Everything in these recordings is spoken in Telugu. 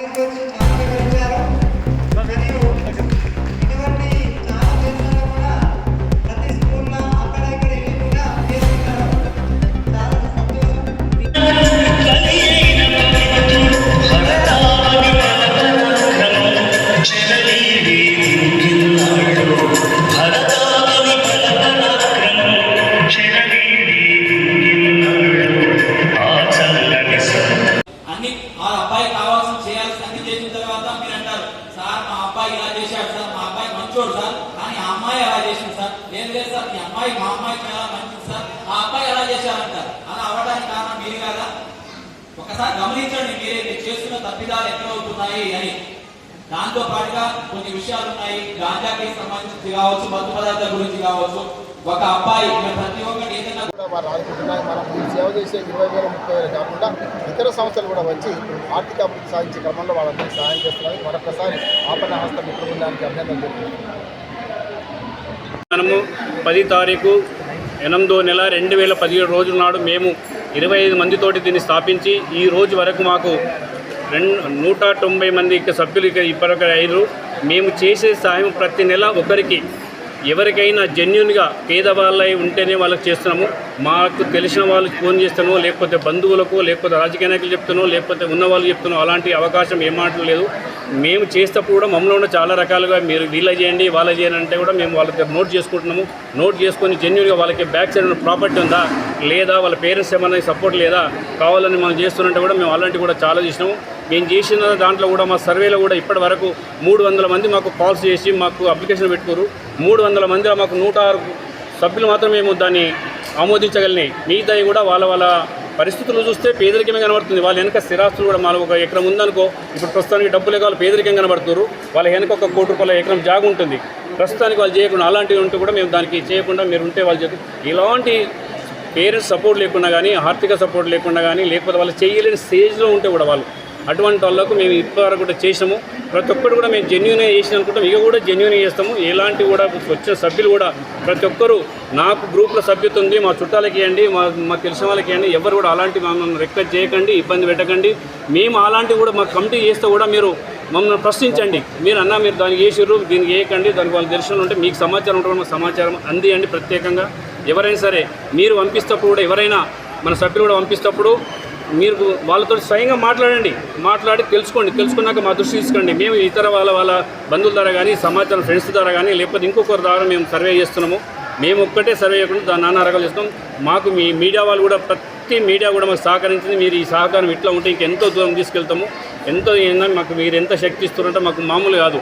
అన్ని అబ్బాయి ఇలా చేశాడు సార్? మా అబ్బాయి మంచోడు సార్. కానీ ఆ అమ్మాయి అలా చేసింది సార్? ఏం లేదు సార్. మీ అమ్మాయి మా అమ్మాయి చాలా మంచిది సార్. ఆ అబ్బాయి ఎలా చేశారంటారు అలా అవడానికి కారణం మీరు కదా. ఒకసారి గమనించండి మీరే మీరు చేస్తున్న తప్పిదాలు ఎక్కడ అవుతున్నాయి అని. దాంతో పాటుగా కొన్ని విషయాలు ఉన్నాయి. గాంజాకి సంబంధించి కావచ్చు మత్తు పదార్థాల గురించి కావచ్చు. ఒక అబ్బాయి ప్రతి ఒక్కటి ఏదైనా కూడా వారు మనం ఈ సేవ చేసే ఇరవై వేల ముప్పై వేలు కాకుండా ఇతర సంస్థలు కూడా వచ్చి ఆర్థిక అభివృద్ధి సాధించే క్రమంలో వాళ్ళందరికీ సహాయం చేస్తున్నారు మరొకసారి ఆపణ హస్త మిత్ర బృందానికి అభినందనలు మనము పది తారీఖు ఎనిమిదో నెల రెండు వేల పదిహేడు రోజుల నాడు మేము ఇరవై ఐదు మందితోటి దీన్ని స్థాపించి ఈ రోజు వరకు మాకు రెండు నూట తొంభై మంది ఇక సభ్యులు ఇక ఇప్పటివరకు ఐదు మేము చేసే సాయం ప్రతి నెల ఒకరికి. ఎవరికైనా జెన్యున్గా పేదవాళ్ళై ఉంటేనే వాళ్ళకి చేస్తున్నాము. మాకు తెలిసిన వాళ్ళకి ఫోన్ చేస్తానో లేకపోతే బంధువులకు లేకపోతే రాజకీయ నాయకులు చెప్తానో లేకపోతే ఉన్న వాళ్ళు చెప్తానో అలాంటి అవకాశం ఏమాటం లేదు. మేము చేసేటప్పుడు కూడా మమ్మల్ని కూడా చాలా రకాలుగా మీరు వీళ్ళ చేయండి వాళ్ళ చేయండి అంటే కూడా మేము వాళ్ళ దగ్గర నోట్ చేసుకుంటున్నాము. నోట్ చేసుకొని జెన్యున్గా వాళ్ళకి బ్యాక్ సైడ్ ప్రాపర్టీ ఉందా లేదా వాళ్ళ పేరెంట్స్ ఏమన్నా సపోర్ట్ లేదా కావాలని మనం చేస్తున్నట్టు కూడా మేము అలాంటివి కూడా చాలా చేసినాము. మేము చేసిన దాంట్లో కూడా మా సర్వేలో కూడా ఇప్పటి వరకు మూడు వందల మంది మాకు కాల్స్ చేసి మాకు అప్లికేషన్ పెట్టుకోరు మూడు వందల మందిలో మాకు నూట ఆరు సభ్యులు మాత్రం మేము దాన్ని ఆమోదించగలిగినాయి. మిగతాయి కూడా వాళ్ళ వాళ్ళ పరిస్థితులు చూస్తే పేదరికమే కనబడుతుంది. వాళ్ళ వెనక స్థిరాస్తులు కూడా మనకు ఒక ఎకరం ఉందనుకో ఇప్పుడు ప్రస్తుతానికి డబ్బులే కావాలి పేదరికం కనబడుతున్నారు. వాళ్ళ వెనక ఒక కోటి రూపాయల ఎకరం జాగు ఉంటుంది. ప్రస్తుతానికి వాళ్ళు చేయకుండా అలాంటివి ఉంటే కూడా మేము దానికి చేయకుండా మీరు ఉంటే వాళ్ళు చెప్పి ఇలాంటి పేరెంట్స్ సపోర్ట్ లేకుండా కానీ ఆర్థిక సపోర్ట్ లేకుండా కానీ లేకపోతే వాళ్ళు చేయలేని స్టేజ్లో ఉంటే కూడా వాళ్ళు అటువంటి వాళ్ళకు మేము ఇప్పటివరకు కూడా చేసాము ప్రతి ఒక్కరు కూడా మేము జెన్యునే చేసిన అనుకుంటాం. ఇక కూడా జెన్యునే చేస్తాము. ఎలాంటి కూడా వచ్చిన సభ్యులు కూడా ప్రతి ఒక్కరు నాకు గ్రూప్లో సభ్యత ఉంది. మా చుట్టాలకి ఇవ్వండి మా మాకు తెలిసిన వాళ్ళకి ఇవ్వండి ఎవరు కూడా అలాంటి మమ్మల్ని రిక్వెస్ట్ చేయకండి ఇబ్బంది పెట్టకండి. మేము అలాంటివి కూడా మా కమిటీ చేస్తే కూడా మీరు మమ్మల్ని ప్రశ్నించండి. మీరు అన్న మీరు దానికి చేసిర్రు దీనికి వేయకండి దానికి వాళ్ళ దర్శనం ఉంటే మీకు సమాచారం ఉంటే మాకు సమాచారం అందియండి ప్రత్యేకంగా. ఎవరైనా సరే మీరు పంపిస్తప్పుడు కూడా ఎవరైనా మన సభ్యులు కూడా పంపిస్తప్పుడు మీరు వాళ్ళతో స్వయంగా మాట్లాడండి. మాట్లాడి తెలుసుకోండి. తెలుసుకున్నాక మా దృష్టి తీసుకోండి మేము ఇతర వాళ్ళ వాళ్ళ బంధువుల ద్వారా కానీ సమాచారం ఫ్రెండ్స్ ద్వారా కానీ లేకపోతే ఇంకొకరి ద్వారా మేము సర్వే చేస్తున్నాము. మేము ఒక్కటే సర్వే చేయకుండా నానా రకాలు చేస్తాం మాకు మీ మీడియా వాళ్ళు కూడా ప్రతి మీడియా కూడా మాకు సహకరించింది. మీరు ఈ సహకారం ఇట్లా ఉంటే ఇంకెంతో దూరం తీసుకెళ్తాము. ఎంతో ఏంటంటే మాకు మీరు ఎంత శక్తి ఇస్తున్నారంటే మాకు మామూలు కాదు.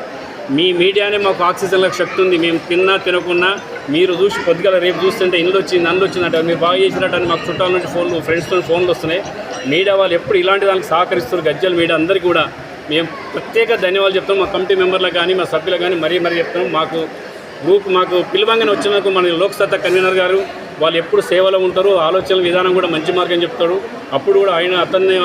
మీ మీడియానే మాకు ఆక్సిజన్లకు శక్తి ఉంది. మేము తిన్నా తినకున్నా మీరు చూసి పొద్దుగల రేపు చూస్తుంటే ఇల్లు వచ్చింది అందులో వచ్చిందంటే మీరు బాగా చేసినట్టు అని మాకు చుట్టాల నుంచి ఫోన్లు ఫ్రెండ్స్తో ఫోన్లు వస్తున్నాయి. మీడియా వాళ్ళు ఎప్పుడు ఇలాంటి దానికి సహకరిస్తారు గజ్జల మీడియా అందరికీ కూడా మేము ప్రత్యేక ధన్యవాదాలు చెప్తాం మా కమిటీ మెంబర్లకు కానీ మా సభ్యులకు కానీ మరీ మరీ చెప్తాం మాకు గ్రూప్ మాకు పిలవంగానే వచ్చినందుకు మన లోక్సత్తా కన్వీనర్ గారు వాళ్ళు ఎప్పుడు సేవలో ఉంటారు. ఆలోచన విధానం కూడా మంచి మార్గం చెప్తాడు. అప్పుడు కూడా ఆయన అతన్ని